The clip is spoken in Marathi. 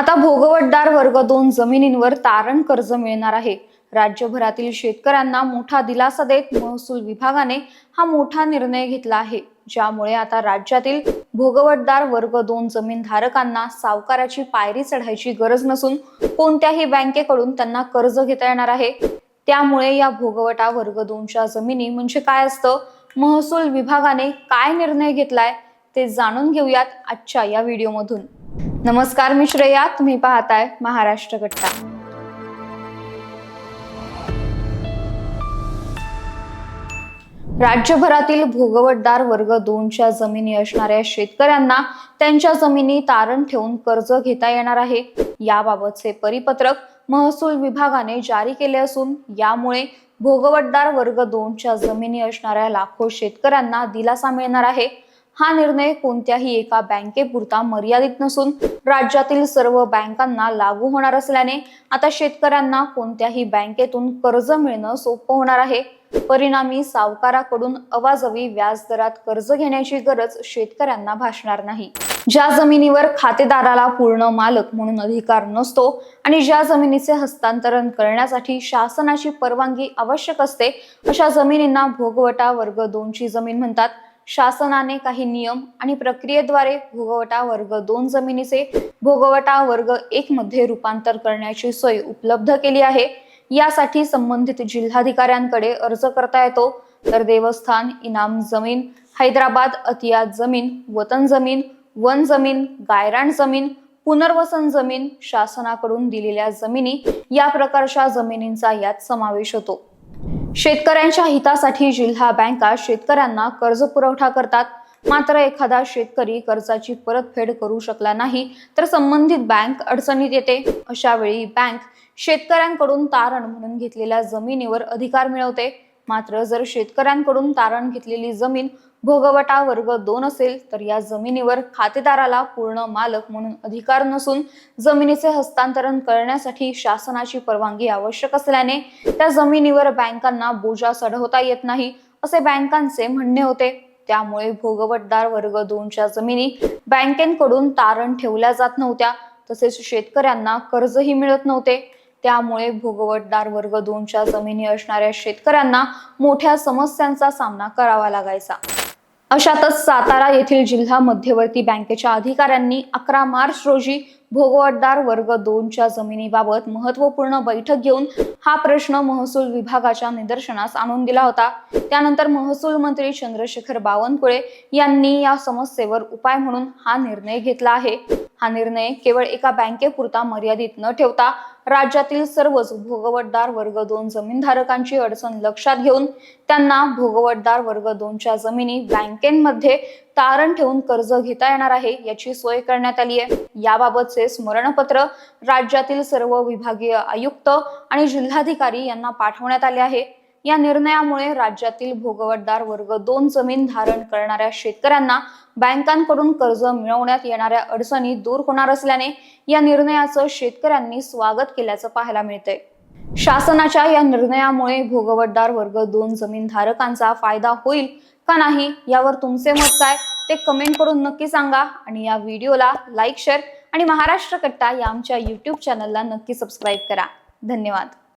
आता भोगवटदार वर्ग दोन जमिनींवर तारण कर्ज मिळणार आहे. राज्यभरातील शेतकऱ्यांना मोठा दिलासा देत महसूल विभागाने हा मोठा निर्णय घेतला आहे. ज्यामुळे आता राज्यातील भोगवटदार वर्ग दोन जमीन धारकांना सावकाराची पायरी चढायची गरज नसून कोणत्याही बँकेकडून त्यांना कर्ज घेता येणार आहे. त्यामुळे या भोगवटा वर्ग दोनच्या जमिनी म्हणजे काय असतं? महसूल विभागाने काय निर्णय घेतलाय? ते जाणून घेऊयात आजच्या या व्हिडिओमधून. नमस्कार मी श्रेया तुम्ही पाहताय महाराष्ट्र कट्टा राज्यभरातील भोगवटदार वर्ग दोनच्या जमिनी असणाऱ्या शेतकऱ्यांना त्यांच्या जमिनी तारण ठेवून कर्ज घेता येणार आहे. याबाबतचे परिपत्रक महसूल विभागाने जारी केले असून यामुळे भोगवटदार वर्ग दोनच्या जमिनी असणाऱ्या लाखो शेतकऱ्यांना दिलासा मिळणार आहे. हा निर्णय कोणत्याही एका बँकेपुरता मर्यादित नसून राज्यातील सर्व बँकांना लागू होणार असल्याने आता शेतकऱ्यांना कोणत्याही बँकेतून कर्ज मिळणं सोपं होणार आहे. परिणामी सावकाराकडून अवाजवी व्याजदरात कर्ज घेण्याची गरज शेतकऱ्यांना भासणार नाही. ज्या जमिनीवर खातेदाराला पूर्ण मालक म्हणून अधिकार नसतो आणि ज्या जमिनीचे हस्तांतरण करण्यासाठी शासनाची परवानगी आवश्यक असते अशा जमिनींना भोगवटा वर्ग दोनची जमीन म्हणतात. शासनाने काही नियम आणि प्रक्रियेद्वारे भोगवटा वर्ग दोन जमिनीचे भोगवटा वर्ग एक मध्ये रूपांतर करण्याची सोय उपलब्ध केली आहे. यासाठी संबंधित जिल्हाधिकाऱ्यांकडे अर्ज करता येतो. तर देवस्थान इनाम जमीन हैदराबाद अतियात जमीन वतन जमीन वन जमीन गायरान जमीन पुनर्वसन जमीन शासनाकडून दिलेल्या जमिनी या प्रकारच्या जमिनींचा यात समावेश होतो. शेतकऱ्यांच्या हितासाठी जिल्हा बँका शेतकऱ्यांना कर्ज पुरवठा करतात. मात्र एखादा शेतकरी कर्जाची परतफेड करू शकला नाही तर संबंधित बँक अडचणीत येते. अशा वेळी बँक शेतकऱ्यांकडून तारण म्हणून घेतलेल्या जमिनीवर अधिकार मिळवते. मात्र जर शेतकऱ्यांकडून तारण घेतलेली जमीन भोगवटा वर्ग दोन असेल तर या जमिनीवर खातेदाराला पूर्ण मालक म्हणून अधिकार नसून जमिनीचे हस्तांतरण करण्यासाठी शासनाची परवानगी आवश्यक असल्याने त्या जमिनीवर बँकांना बोजा चढवता येत नाही असे बँकांचे म्हणणे होते. त्यामुळे भोगवटदार वर्ग दोनच्या जमिनी बँकेकडून तारण ठेवल्या जात नव्हत्या तसेच शेतकऱ्यांना कर्जही मिळत नव्हते. त्यामुळे भोगवटदार वर्ग दोनच्या जमिनी असणाऱ्या शेतकऱ्यांना मोठ्या समस्यांचा सामना करावा लागायचा. अशातच सातारा येथील जिल्हा मध्यवर्ती बँकेच्या अधिकाऱ्यांनी अकरा मार्च रोजी भोगवटदार वर्ग दोनच्या जमिनीबाबत महत्त्वपूर्ण बैठक घेऊन हा प्रश्न महसूल विभागाच्या निदर्शनास आणून दिला होता. त्यानंतर महसूल मंत्री चंद्रशेखर बावनकुळे यांनी या समस्येवर उपाय म्हणून हा निर्णय घेतला आहे. हा निर्णय केवळ एका बँकेपुरता मर्यादित न ठेवता राज्यातील सर्वच भोगवटदार वर्ग दोन जमीनधारकांची अडचण लक्षात घेऊन त्यांना भोगवटदार वर्ग दोनच्या जमिनी बँकेमध्ये तारण ठेवून कर्ज घेता येणार आहे याची सोय करण्यात आली आहे. याबाबतचे स्मरणपत्र राज्यातील सर्व विभागीय आयुक्त आणि जिल्हाधिकारी यांना पाठवण्यात आले आहे. या निर्णयामुळे राज्यातील भोगवटदार वर्ग दोन जमीन धारण करणाऱ्या शेतकऱ्यांना बँकांकडून कर्ज मिळवण्यात येणाऱ्या अडचणी दूर होणार असल्याने या निर्णयाचं शेतकऱ्यांनी स्वागत केल्याचं पाहायला मिळतंय. शासनाच्या या निर्णयामुळे भोगवटदार वर्ग दोन जमीन धारकांचा फायदा होईल का नाही यावर तुमचे मत काय ते कमेंट करून नक्की सांगा आणि या व्हिडिओला लाईक शेअर आणि महाराष्ट्र कट्टा या आमच्या यूट्यूब चॅनलला नक्की सबस्क्राईब करा. धन्यवाद.